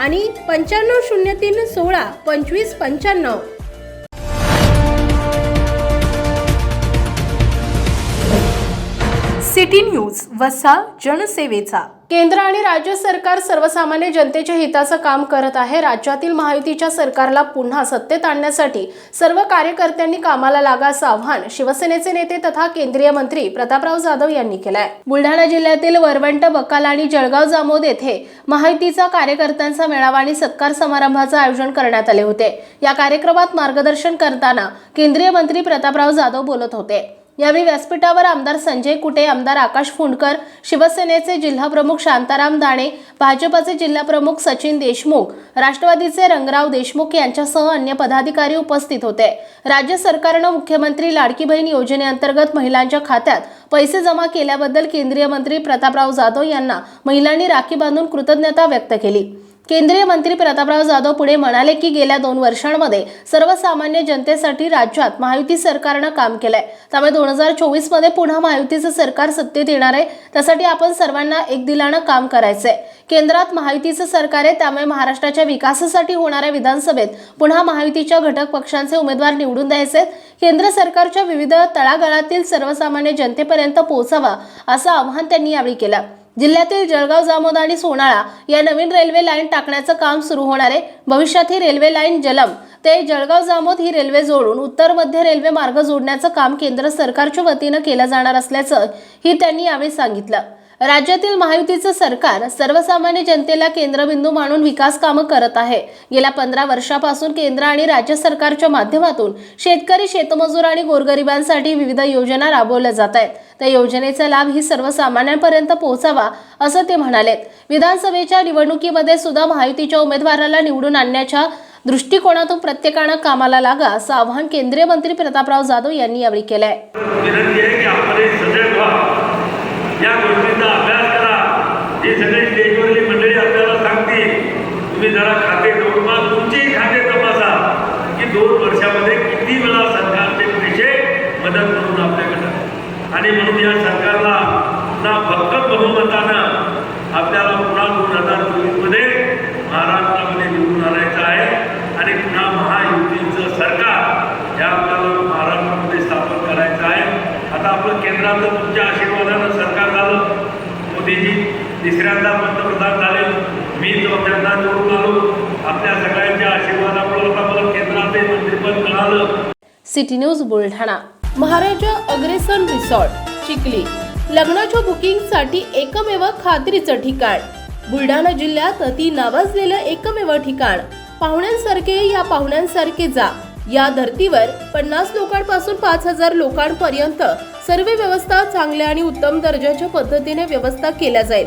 आणि पंच्याण्णव शून्य तीन सोळा पंचवीस पंच्याण्णव. सिटी न्यूज वसा जनसेवेचा. केंद्र आणि राज्य सरकार सर्वसामान्य जनतेच्या हिताचं काम करत आहे. राज्यातील महायुतीच्या सरकारला पुन्हा सत्तेत आणण्यासाठी सर्व कार्यकर्त्यांनी कामाला लागा असं आव्हान शिवसेनेचे नेते तथा केंद्रीय मंत्री प्रतापराव जाधव यांनी केलंय. बुलढाणा जिल्ह्यातील वरवंट बकाल आणि जळगाव जामोद येथे महायुतीचा कार्यकर्त्यांचा मेळावा आणि सत्कार समारंभाचं आयोजन करण्यात आले होते. या कार्यक्रमात मार्गदर्शन करताना केंद्रीय मंत्री प्रतापराव जाधव बोलत होते. यावेळी व्यासपीठावर आमदार संजय कुटे आमदार आकाश फुंडकर शिवसेनेचे जिल्हाप्रमुख शांताराम दाणे भाजपचे जिल्हाप्रमुख सचिन देशमुख राष्ट्रवादीचे रंगराव देशमुख यांच्यासह अन्य पदाधिकारी उपस्थित होते. राज्य सरकारनं मुख्यमंत्री लाडकी बहीण योजनेअंतर्गत महिलांच्या खात्यात पैसे जमा केल्याबद्दल केंद्रीय मंत्री प्रतापराव जाधव यांना महिलांनी राखी बांधून कृतज्ञता व्यक्त केली. केंद्रीय मंत्री प्रतापराव जाधव पुढे म्हणाले की गेल्या दोन वर्षांमध्ये सर्वसामान्य जनतेसाठी राज्यात महायुती सरकारनं काम केलंय. त्यामुळे दोन हजार चोवीसमध्ये पुन्हा महायुतीचं सरकार सत्तेत येणार आहे. त्यासाठी आपण सर्वांना एक दिलानं काम करायचंय. केंद्रात महायुतीचं सरकार आहे त्यामुळे महाराष्ट्राच्या विकासासाठी होणाऱ्या विधानसभेत पुन्हा महायुतीच्या घटक पक्षांचे उमेदवार निवडून द्यायचे केंद्र सरकारच्या विविध तळागाळातील सर्वसामान्य जनतेपर्यंत पोहोचावा असं आवाहन त्यांनी यावेळी केलं. जिल्ह्यातील जळगाव जामोद आणि सोनाळा या नवीन रेल्वे लाईन टाकण्याचं काम सुरू होणार आहे. भविष्यात ही रेल्वे लाईन जलम ते जळगाव जामोद ही रेल्वे जोडून उत्तर मध्य रेल्वे मार्ग जोडण्याचं काम केंद्र सरकारच्या वतीनं केलं जाणार असल्याचं ही त्यांनी यावेळी सांगितलं. राज्यातील महायुतीचं सरकार सर्वसामान्य जनतेला केंद्रबिंदू मानून विकास कामं करत आहे. गेल्या पंधरा वर्षापासून केंद्र आणि राज्य सरकारच्या माध्यमातून शेतकरी शेतमजूर आणि गोरगरिबांसाठी विविध योजना राबवल्या जात आहेत. त्या योजनेचा लाभ ही सर्वसामान्यांपर्यंत पोहोचावा असं ते म्हणालेत. विधानसभेच्या निवडणुकीमध्ये सुद्धा महायुतीच्या उमेदवाराला निवडून आणण्याच्या दृष्टिकोनातून प्रत्येकानं कामाला लागा असं आवाहन केंद्रीय मंत्री प्रतापराव जाधव यांनी यावेळी केलंय. या गोष्टींचा अभ्यास करा. ही सगळी स्टेजवरली मंडळी आपल्याला सांगतील तुम्ही जरा खाते जोडवा तुमचेही खाते तपासा. की दोन वर्षामध्ये किती वेळा सरकारचे पैसे मदत करून आपल्याकडे आणि म्हणून या सरकारला ना भक्कम बहुमतानं आपल्याला पुन्हा दोन हजार चोवीसमध्ये महाराष्ट्रामध्ये निवडून आणायचं आहे आणि पुन्हा महायुतीचं सरकार हे आपल्याला महाराष्ट्रामध्ये स्थापन करायचं आहे. आता आपलं केंद्राचं तुमच्या आशीर्वाद तिसऱ्यांदा पंतप्रधान झाले. मी चौथ्यांदा निवडून आलो. आपल्या सगळ्यांच्या आशीर्वादामुळे मला केंद्राचे मंत्रिपद मिळालं. City news Buldhana. Maharaja Agrasen resort Chikhli. लग्नाच्या बुकिंगसाठी एकमेव खात्रीचं ठिकाण. बुलढाणा जिल्ह्यात अति नावाजलेलं एकमेव ठिकाण. पाहुण्यांसारखे या पाहुण्यांसारखे जा. या धर्तीवर पन्नास लोकांपासून पाच हजार लोकांपर्यंत सर्व व्यवस्था चांगल्या आणि उत्तम दर्जाच्या पद्धतीने व्यवस्था केल्या जाईल.